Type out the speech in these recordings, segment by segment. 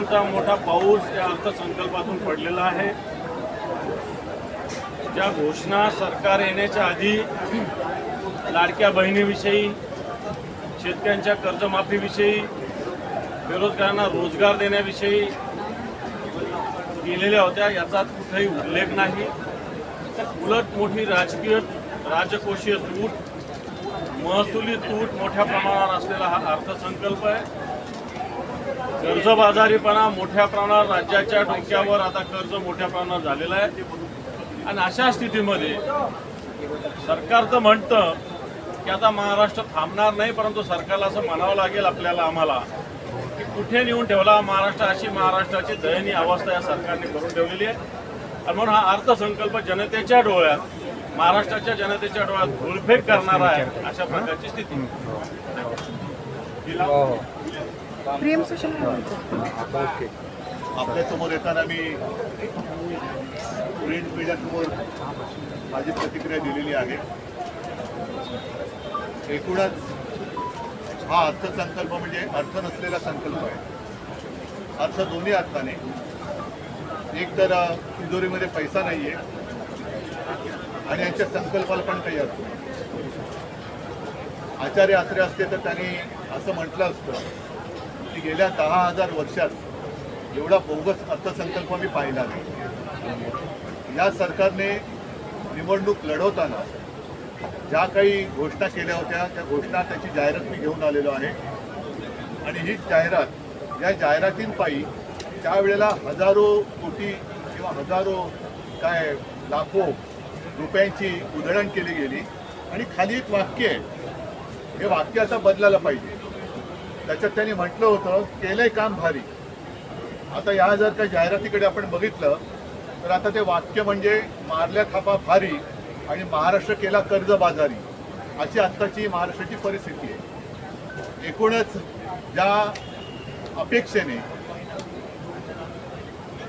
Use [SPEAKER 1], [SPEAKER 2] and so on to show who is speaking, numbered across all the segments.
[SPEAKER 1] घोषणांचा मोठा पाऊस या अर्थसंकल्पातून पडलेला आहे. ज्या घोषणा सरकार येण्याच्या आधी लाडक्या बहिणीविषयी शेतकऱ्यांच्या कर्जमाफीविषयी बेरोजगारांना रोजगार देण्याविषयी केलेल्या होत्या याचा कुठेही उल्लेख नाही. उलट मोठी राजकीय राजकोषीय तूट महसुली तूट मोठ्या प्रमाणावर असलेला हा अर्थसंकल्प आहे. कर्जबाजारीपणा मोठ्या प्रमाणावर राज्याच्या डोक्यावर आता कर्ज मोठ्या प्रमाणावर झालेलं आहे. आणि अशा स्थितीमध्ये सरकार तर म्हणतं की आता महाराष्ट्र थांबणार नाही परंतु सरकारला असं म्हणावं लागेल आपल्याला आम्हाला की कुठे नेऊन ठेवला महाराष्ट्र अशी महाराष्ट्राची दयनीय अवस्था या सरकारने करून ठेवलेली आहे. आणि म्हणून हा अर्थसंकल्प जनतेच्या डोळ्यात महाराष्ट्राच्या जनतेच्या डोळ्यात धुळफेक करणारा आहे अशा प्रकारची स्थिती.
[SPEAKER 2] प्रेम सोशल मीडिया
[SPEAKER 3] आपल्यासमोर येताना मी प्रिंट मीडियासमोर माझी प्रतिक्रिया दिलेली आहे. एकूणच हा अर्थसंकल्प म्हणजे अर्थ नसलेला संकल्प आहे. अर्थ दोन्ही अर्थाने. एक तर तिजोरीमध्ये पैसा नाही आहे आणि यांच्या संकल्पाला पण काही असतो आचार्य आत्रे असते तर त्यांनी असं म्हटलं असतं की गेल्या दहा हजार वर्षात एवढा बोगस अर्थसंकल्प मी पाहिला नाही. या सरकारने निवडणूक लढवताना ज्या काही घोषणा केल्या होत्या त्या घोषणा त्याची जाहिरात मी घेऊन आलेलो आहे. आणि ही जाहिरात या जाहिरातींपायी त्यावेळेला हजारो कोटी किंवा हजारो काय लाखो रुपयांची उधळण केली गेली. आणि खाली एक वाक्य आहे. हे वाक्य आता बदलायला पाहिजे. त्याच्यात त्यांनी म्हटलं होतं केलंय काम भारी. आता या जर काही जाहिरातीकडे आपण बघितलं तर आता ते वाक्य म्हणजे मारल्या खापा भारी आणि महाराष्ट्र केला कर्जबाजारी अशी आत्ताची महाराष्ट्राची परिस्थिती आहे. एकूणच ज्या अपेक्षेने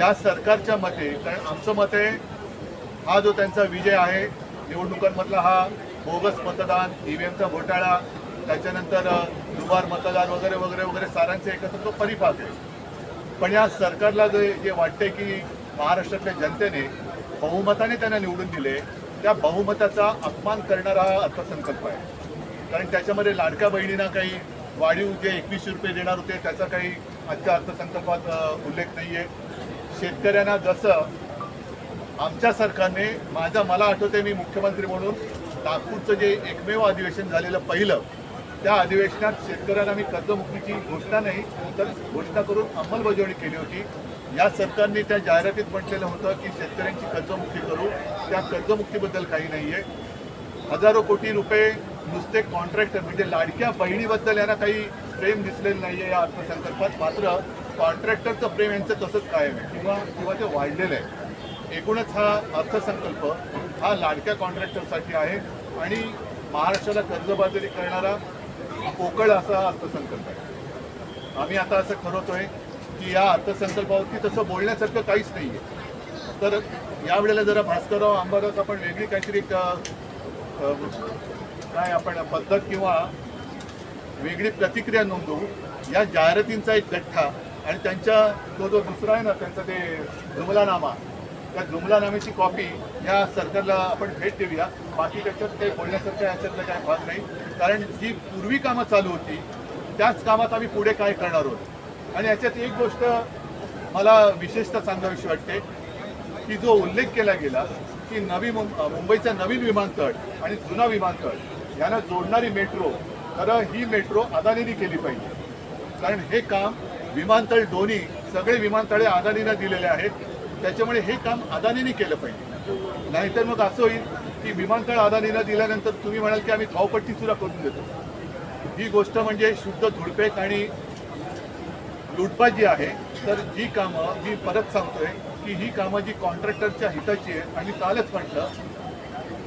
[SPEAKER 3] या सरकारच्या मते कारण आमचं मत आहे हा जो त्यांचा विजय आहे निवडणुकांमधला हा बोगस मतदान ईव्हीएमचा घोटाळा त्याच्यानंतर दुबार मतदार वगैरे वगैरे वगैरे सारांचे एकत्र तो परिपाक आहे. पण या सरकारला जे जे वाटते की महाराष्ट्रातल्या जनतेने बहुमताने त्यांना निवडून दिले त्या बहुमताचा अपमान करणारा हा अर्थसंकल्प आहे. कारण त्याच्यामध्ये लाडक्या बहिणींना काही वाढीव जे एकवीसशे रुपये देणार होते त्याचा काही आजच्या अर्थसंकल्पात उल्लेख नाही आहे शेतकऱ्यांना जसं आमच्या सरकारने माझा मला आठवते मी मुख्यमंत्री म्हणून नागपूरचं जे एकमेव अधिवेशन झालेलं पहिलं त्या अधिवेशनात शेतकऱ्यांना मी कर्जमुक्तीची घोषणा नाही तर घोषणा करून अंमलबजावणी केली होती. या सरकारने त्या जाहिरातीत म्हटलेलं होतं की शेतकऱ्यांची कर्जमुक्ती करू. त्या कर्जमुक्तीबद्दल काही नाही आहे हजारो कोटी रुपये नुसते कॉन्ट्रॅक्टर म्हणजे लाडक्या बहिणीबद्दल यांना काही प्रेम दिसलेलं नाही आहे या अर्थसंकल्पात. मात्र कॉन्ट्रॅक्टरचं प्रेम यांचं तसंच कायम आहे किंवा किंवा ते वाढलेलं आहे. एकूणच हा अर्थसंकल्प हा लाडक्या कॉन्ट्रॅक्टरसाठी आहे. आणि महाराष्ट्राला कर्जबाजारी करणारा पोकळ असा हा अर्थसंकल्प आहे. आम्ही आता असं ठरवतोय की या अर्थसंकल्पावरती तसं बोलण्यासारखं काहीच नाही आहे तर यावेळेला जरा भास्करराव आंबादास आपण वेगळी काहीतरी काय आपण पद्धत किंवा वेगळी प्रतिक्रिया नोंदवू. या जाहिरातींचा एक गठ्ठा आणि त्यांच्या तो जो दुसरा आहे ना त्यांचा ते जुमलानामा त्या जुमलानाम्याची कॉपी या सरकारला आपण भेट देऊया. बाकी त्याच्यात काही बोलण्यासारखं याच्यातलं काही भाग नाही. कारण जी पूर्वी कामं चालू होती त्याच कामात आम्ही पुढे काय करणार आहोत? आणि याच्यात एक गोष्ट मला विशेषतः सांगावीशी वाटते की जो उल्लेख केला गेला की नवी मुंबईचा नवीन विमानतळ आणि जुना विमानतळ यांना जोडणारी मेट्रो खरं ही मेट्रो अदानीने केली पाहिजे. कारण हे काम विमानतळ दोन्ही सगळे विमानतळे अदानीनं दिलेले आहेत. त्याच्यामुळे हे काम अदानीने केलं पाहिजे. नाहीतर मग असं होईल की विमानतळ अदानीनं दिल्यानंतर तुम्ही म्हणाल की आम्ही धावपट्टी सुद्धा करून देतो. ही गोष्ट म्हणजे शुद्ध धुडपेक आणि लुटबाजी आहे तर जी कामं मी परत सांगतोय की ही कामं जी कॉन्ट्रॅक्टरच्या हिताची आहे आणि कालच म्हटलं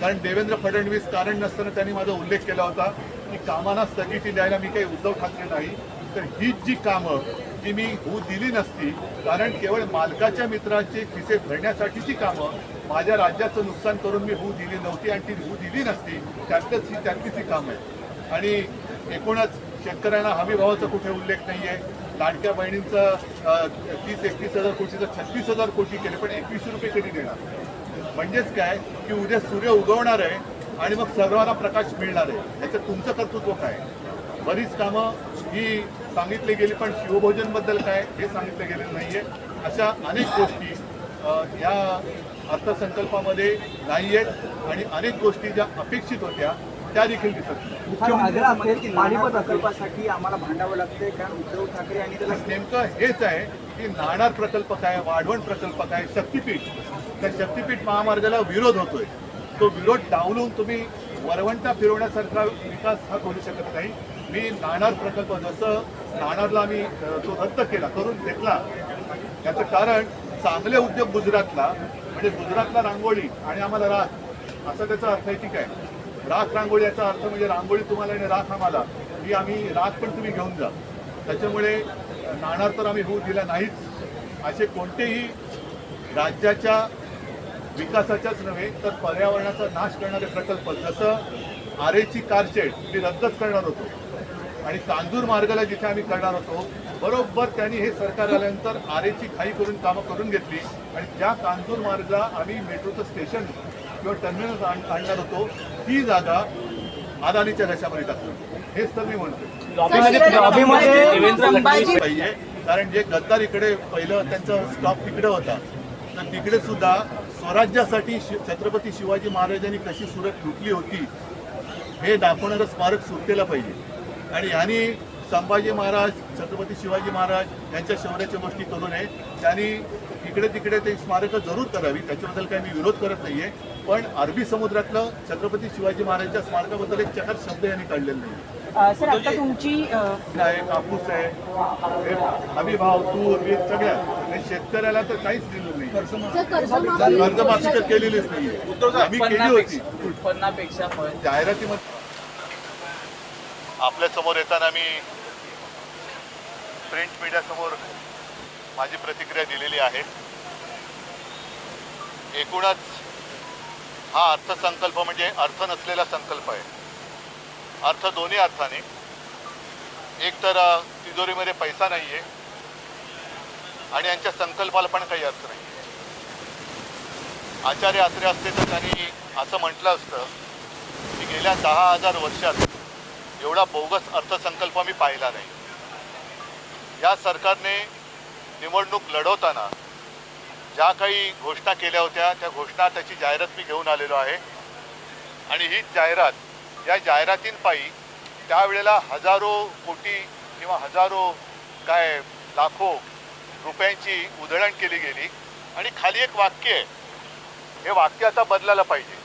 [SPEAKER 3] कारण देवेंद्र फडणवीस कारण नसताना त्यांनी माझा उल्लेख केला होता की कामांना स्थगिती द्यायला मी काही उद्धव ठाकरे नाही तर हीच जी कामं जी मी होऊ दिली नसती कारण केवळ मालकाच्या मित्रांचे खिसे भरण्यासाठीची कामं माझ्या राज्याचं नुकसान करून मी होऊ दिली नव्हती आणि ती होऊ दिली नसती त्यातच ही त्यातलीच ही कामं आहे आणि एकूणच शेतकऱ्यांना हमीभावाचा कुठे उल्लेख नाही आहे लाडक्या बहिणींचं तीस एकतीस हजार कोटीचं छत्तीस हजार कोटी केले पण एकवीसशे रुपये कधी देणार? म्हणजेच काय की उद्या सूर्य उगवणार आहे आणि मग सर्वांना प्रकाश मिळणार आहे. याचं तुमचं कर्तृत्व काय बरीच कामं ही सांगितली गेली पण शिवभोजनबद्दल काय हे सांगितलं गेलेलं नाहीये. अशा अनेक गोष्टी या अर्थसंकल्पामध्ये नाही आहेत आणि अनेक गोष्टी ज्या अपेक्षित होत्या त्या देखील दिसत नाही
[SPEAKER 4] आम्हाला भांडावं लागतंय कारण उद्धव ठाकरे यांनी त्याला
[SPEAKER 3] नेमकं हेच आहे की नाणार प्रकल्प काय वाढवण प्रकल्प काय शक्तीपीठ. त्या शक्तीपीठ महामार्गाला विरोध होतोय. तो विरोध डावलून तुम्ही वरवंटा फिरवण्यासारखा विकास हा करू शकत नाही. मी नाणार प्रकल्प जसं नाणारला आम्ही तो रद्द केला करून घेतला. याचं कारण चांगले उद्योग गुजरातला म्हणजे गुजरातला रांगोळी आणि आम्हाला राख असा त्याचा अर्थ आहे की काय? राख रांगोळी याचा अर्थ म्हणजे रांगोळी तुम्हाला आणि राख आम्हाला ही आम्ही राख पण तुम्ही घेऊन जा. त्याच्यामुळे नाणार तर आम्ही होऊ दिला नाहीच. असे कोणतेही राज्याच्या विकासाच्याच नव्हे तर पर्यावरणाचा नाश करणारे प्रकल्प जसं आरेची कारशेड मी रद्दच करणार होतो. आणि कांजूर मार्गाला जिथे आम्ही करणार होतो बरोबर त्यांनी हे सरकार आल्यानंतर आरेची खाई करून कामं करून घेतली. आणि ज्या कांजूर मार्गला आम्ही मेट्रोचं स्टेशन किंवा टर्मिनल आण- आणणार होतो ती जागा अदानीच्या घशामध्ये टाकतो. हेच तर मी म्हणतो पाहिजे कारण जे गद्दार इकडे पहिलं त्यांचा स्टॉप तिकडे होता. तर तिकडे सुद्धा स्वराज्यासाठी शि- छत्रपती शिवाजी महाराजांनी कशी सुरत लुटली होती हे दाखवणारं स्मारक सुटलेलं पाहिजे. आणि ह्यांनी संभाजी महाराज छत्रपती शिवाजी महाराज यांच्या शौर्याच्या गोष्टी करू नये. त्यांनी इकडे तिकडे ते स्मारकं जरूर करावी त्याच्याबद्दल काही मी विरोध करत नाहीये. पण अरबी समुद्रातलं छत्रपती शिवाजी महाराजांच्या स्मारकाबद्दल एक चकार शब्द यांनी काढलेला नाही.
[SPEAKER 5] सर आता तुमची अ,
[SPEAKER 3] आहे कापूस आहे हमीभाव तूर वीज सगळ्या. आणि शेतकऱ्याला तर काहीच दिलं नाही. कर्जमाफी तर केलेलीच नाही आम्ही केली होती. जाहिरातीमध्ये आपल्यासमोर येताना मी प्रिंट मीडिया समोर माझी प्रतिक्रिया दिलेली आहे. एकूणच हा अर्थसंकल्प म्हणजे अर्थ नसलेला संकल्प आहे. अर्थ दोन्ही अर्थाने. एक तर तिजोरीमध्ये पैसा नाही आहे आणि यांच्या संकल्पाला पण काही अर्थ नाही आचार्य आत्रे असते तर त्यांनी असं म्हटलं असतं की गेल्या दहा हजार वर्षात एवढा बोगस अर्थसंकल्प मी पाहिला नाही. या सरकारने निवडणूक लढवताना ज्या काही घोषणा केल्या होत्या त्या घोषणा त्याची जाहिरात मी घेऊन आलेलो आहे. आणि ही जाहिरात या जाहिरातींपायी त्यावेळेला हजारो कोटी किंवा हजारो काय लाखो रुपयांची उधळण केली गेली. आणि खाली एक वाक्य आहे. हे वाक्य आता बदलायला पाहिजे.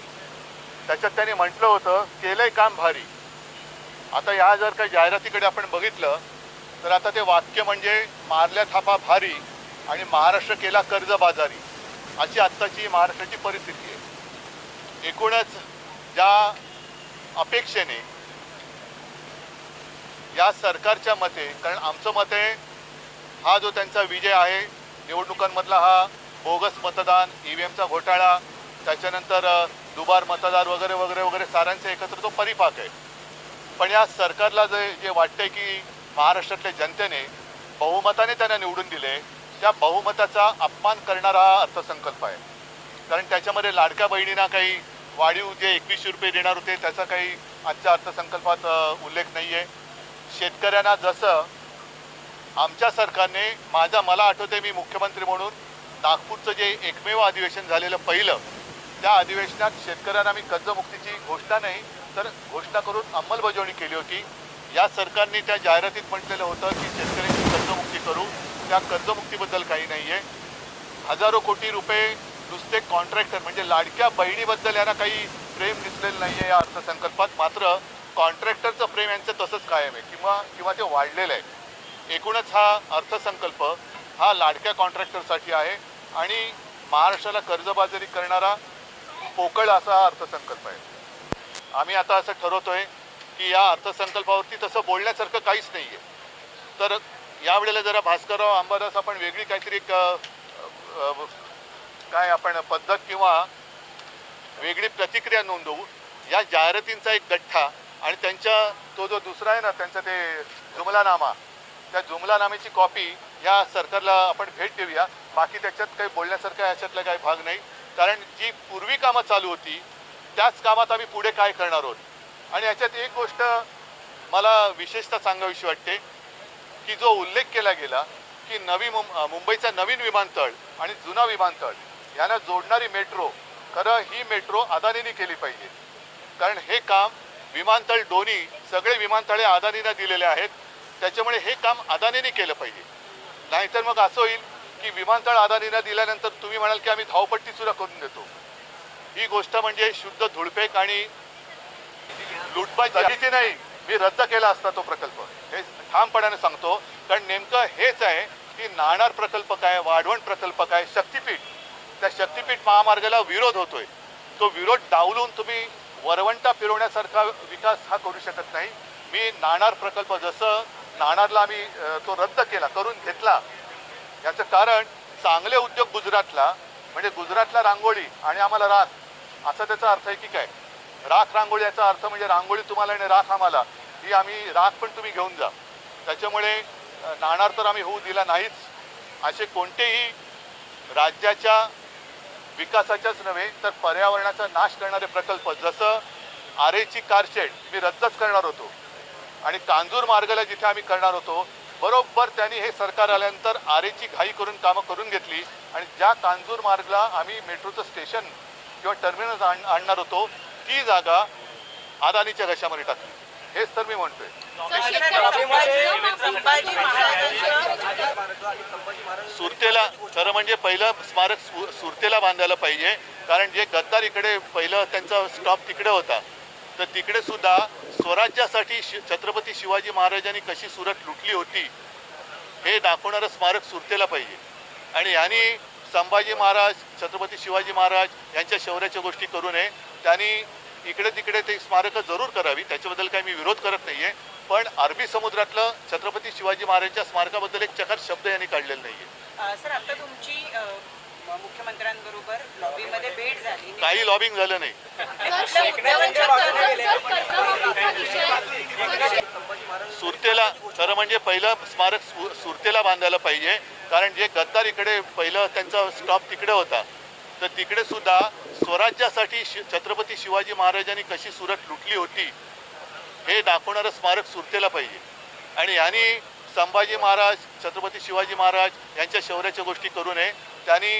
[SPEAKER 3] त्याच्यात त्यांनी म्हटलं होतं केलंय काम भारी. आता या जर काही जाहिरातीकडे आपण बघितलं तर आता ते वाक्य म्हणजे मारल्या थापा भारी आणि महाराष्ट्र केला कर्जबाजारी अशी आत्ताची महाराष्ट्राची परिस्थिती आहे. एकूणच ज्या अपेक्षेने या सरकारच्या मते कारण आमचं मत आहे हा जो त्यांचा विजय आहे निवडणुकांमधला हा बोगस मतदान ई व्ही एमचा घोटाळा त्याच्यानंतर दुबार मतदार वगैरे वगैरे वगैरे सारांचा एकत्र तो परिपाक आहे. पण या सरकारला जे जे वाटतंय की महाराष्ट्रातल्या जनतेने बहुमताने त्यांना निवडून दिले त्या बहुमताचा अपमान करणारा हा अर्थसंकल्प आहे. कारण त्याच्यामध्ये लाडक्या बहिणींना काही वाढीव जे एकवीसशे रुपये देणार होते त्याचा काही आजच्या अर्थसंकल्पात उल्लेख नाही आहे शेतकऱ्यांना जसं आमच्या सरकारने माझा मला आठवते मी मुख्यमंत्री म्हणून नागपूरचं जे एकमेव अधिवेशन झालेलं पहिलं त्या अधिवेशनात शेतकऱ्यांना मी कर्जमुक्तीची घोषणा नाही तर घोषणा करून अंमलबजावणी केली होती. या सरकारने त्या जाहिरातीत म्हटलेलं होतं की शेतकऱ्यांची कर्जमुक्ती करू. त्या कर्जमुक्तीबद्दल काही नाही आहे हजारो कोटी रुपये नुसते कॉन्ट्रॅक्टर म्हणजे लाडक्या बहिणीबद्दल यांना काही प्रेम दिसलेलं नाही आहे या अर्थसंकल्पात. मात्र कॉन्ट्रॅक्टरचं प्रेम यांचं तसंच कायम आहे. किंवा किंवा ते वाढलेलं आहे. एकूणच हा अर्थसंकल्प हा लाडक्या कॉन्ट्रॅक्टरसाठी आहे. आणि महाराष्ट्राला कर्जबाजारी करणारा पोकळ असा हा अर्थसंकल्प आहे. आम्ही आता असं ठरवतोय की या अर्थसंकल्पावरती तसं बोलण्यासारखं काहीच नाही आहे तर यावेळेला जरा भास्करराव अंबादास आपण वेगळी काहीतरी एक काय आपण पद्धत किंवा वेगळी प्रतिक्रिया नोंदवू. या जाहिरातींचा एक गठ्ठा आणि त्यांच्या तो जो दुसरा आहे ना त्यांचा ते जुमलानामा त्या जुमलानामेची कॉपी या सरकारला आपण भेट देऊया. बाकी त्याच्यात काही बोलण्यासारखं याच्यातला काही भाग नाही. कारण जी पूर्वी कामं चालू होती त्याच कामात आम्ही पुढे काय करणार आहोत? आणि याच्यात एक गोष्ट मला विशेषतः सांगावीशी वाटते की जो उल्लेख केला गेला की नवी मुं मुंबईचा नवीन विमानतळ आणि जुना विमानतळ यांना जोडणारी मेट्रो खरं ही मेट्रो अदानीने केली पाहिजे. कारण हे काम विमानतळ दोन्ही सगळे विमानतळे अदानीनं दिलेले आहेत त्याच्यामुळे हे काम अदानीने केलं पाहिजे. नाहीतर मग असं होईल की विमानतळ अदानीनं दिल्यानंतर तुम्ही म्हणाल की आम्ही धावपट्टी सुद्धा करून देतो. ही गोष्ट म्हणजे शुद्ध धुळपेक आणि लुटपाट झालीची नाही मी रद्द केला असता तो प्रकल्प. हे ठामपणाने सांगतो कारण नेमकं हेच आहे की नाणार प्रकल्प काय वाढवण प्रकल्प काय शक्तीपीठ. त्या शक्तीपीठ महामार्गाला विरोध होतोय. तो विरोध डावलून तुम्ही वरवंटा फिरवण्यासारखा विकास हा करू शकत नाही. मी नाणार प्रकल्प जसं नाणारला आम्ही तो रद्द केला करून घेतला. याचं कारण चांगले उद्योग गुजरातला म्हणजे गुजरातला रांगोळी आणि आम्हाला राग. असा त्याचा अर्थ आहे की काय? राख रांगोळी याचा अर्थ म्हणजे रांगोळी तुम्हाला आणि राख आम्हाला. ही आम्ही राख पण तुम्ही घेऊन जा. त्याच्यामुळे नाणार तर आम्ही होऊ दिला नाहीच. असे कोणतेही राज्याच्या विकासाच्याच नव्हे तर पर्यावरणाचा नाश करणारे प्रकल्प जसं आरेची कारशेड मी रद्दच करणार होतो आणि कांजूर मार्गाला जिथे आम्ही करणार होतो बरोबर त्यांनी हे सरकार आल्यानंतर आरेची घाई करून कामं करून घेतली आणि ज्या कांजूर मार्गला आम्ही मेट्रोचं स्टेशन किंवा टर्मिनल आण आणणार होतो ती जागा अदानीच्या घशामध्ये टाकली. हेच तर मी म्हणतोय. सुरतेला खरं म्हणजे पहिलं स्मारक सु- सुरतेला बांधायला पाहिजे कारण जे गद्दार इकडे पहिलं त्यांचा स्टॉप तिकडे होता. तर तिकडे सुद्धा स्वराज्यासाठी शि छत्रपती शिवाजी महाराजांनी कशी सुरत लुटली होती हे दाखवणारं स्मारक सुरतेला पाहिजे. आणि यांनी संभाजी महाराज छत्रपती शिवाजी महाराज यांच्या शौर्याच्या गोष्टी करू नये. त्यांनी इकडे तिकडे ते स्मारकं जरूर करावी. त्याच्याबद्दल काही मी विरोध करत नाहीये. पण अरबी समुद्रातलं छत्रपती शिवाजी महाराजांच्या स्मारकाबद्दल एक चकार शब्द यांनी काढलेला नाहीये.
[SPEAKER 5] सर आता तुमची मुख्यमंत्र्यांबरोबर लॉबीमध्ये भेट झाली.
[SPEAKER 3] काही लॉबिंग झालं नाही. सुरतेला खरं म्हणजे पहिलं स्मारक सुरतेला बांधायला पाहिजे. कारण जे गद्दार इकडे पहिलं त्यांचा स्टॉप तिकडे होता. तर तिकडे सुद्धा स्वराज्यासाठी शि छत्रपती शिवाजी महाराजांनी कशी सुरत लुटली होती हे दाखवणारं स्मारक सुरतेला पाहिजे. आणि यांनी संभाजी महाराज छत्रपती शिवाजी महाराज यांच्या शौर्याच्या गोष्टी करू नये. त्यांनी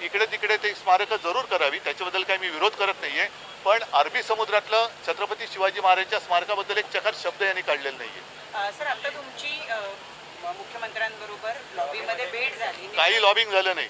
[SPEAKER 3] इकडे तिकडे ते स्मारकं जरूर करावी त्याच्याबद्दल काही मी विरोध करत नाहीये पण अरबी समुद्रातलं छत्रपती शिवाजी महाराजांच्या स्मारकाबद्दल एक चकार शब्द यांनी काढलेला नाहीये
[SPEAKER 5] सर आता तुमची मुख्यमंत्र्यांबरोबर लॉबीमध्ये भेट झाली
[SPEAKER 3] काही लॉबिंग झालं नाही